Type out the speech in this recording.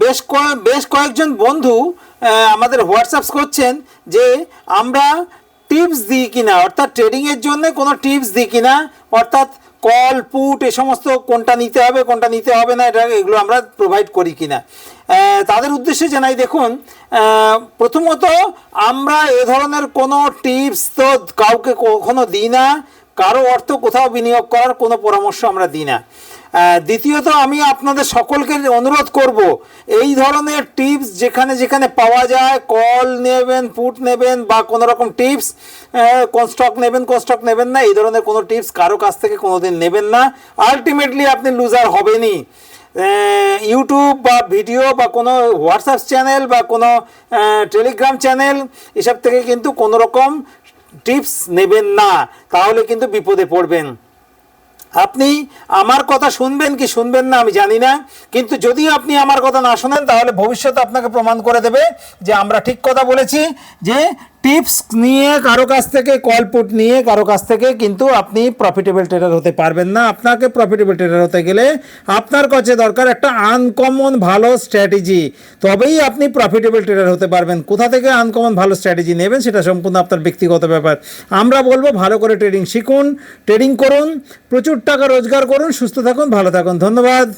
বেশ কয়ে- বেশ কয়েকজন বন্ধু আমাদের হোয়াটসঅ্যাপ করছেন যে আমরা টিপস দিই কিনা অর্থাৎ ট্রেডিংয়ের জন্য কোনো টিপস দিই কিনা অর্থাৎ কল পুট এ সমস্ত কোনটা নিতে হবে কোনটা নিতে হবে না এটা এগুলো আমরা প্রোভাইড করি কিনা। আহ, তাদের উদ্দেশ্যে জানাই দেখুন প্রথমত আমরা এ ধরনের কোনো টিপস তো কাউকে কখনো দিই না কারও অর্থ কোথাও বিনিয়োগ করার কোনো পরামর্শ আমরা দিই না। দ্বিতীয়ত আমি আপনাদের সকলকে অনুরোধ করব, এই ধরনের টিপস যেখানে যেখানে পাওয়া যায়, কল নেবেন, পুট নেবেন বা কোনো রকম টিপস কোন স্টক নেবেন কোন স্টক নেবেন না, এই ধরনের কোনো টিপস কারও কাছ থেকে কোনোদিন নেবেন না। আলটিমেটলি আপনি লুজার হবেনই। ইউটিউব বা ভিডিও বা কোনো হোয়াটসঅ্যাপ চ্যানেল বা কোনো টেলিগ্রাম চ্যানেল এসব থেকে কিন্তু কোনো রকম টিপস নেবেন না, তাহলে কিন্তু বিপদে পড়বেন। আপনি আমার কথা শুনবেন কি শুনবেন না আমি জানি না, কিন্তু যদি আপনি আমার কথা না শোনেন, তাহলে ভবিষ্যতে আপনাকে প্রমাণ করে দেবে যে আমরা ঠিক কথা বলেছি, যে টিপস নিয়ে কারও কাছ থেকে, কল পুট নিয়ে কারও কাছ থেকে কিন্তু আপনি প্রফিটেবল ট্রেডার হতে পারবেন না। আপনাকে প্রফিটেবল ট্রেডার হতে গেলে আপনার কাছে দরকার একটা আনকমন ভালো স্ট্র্যাটেজি তবেই আপনি প্রফিটেবল ট্রেডার হতে পারবেন। কোথা থেকে আনকমন ভালো স্ট্র্যাটেজি নেবেন সেটা সম্পূর্ণ আপনার ব্যক্তিগত ব্যাপার। আমরা বলব ভালো করে ট্রেডিং শিখুন ট্রেডিং করুন, প্রচুর টাকা রোজগার করুন, সুস্থ থাকুন, ভালো থাকুন। ধন্যবাদ।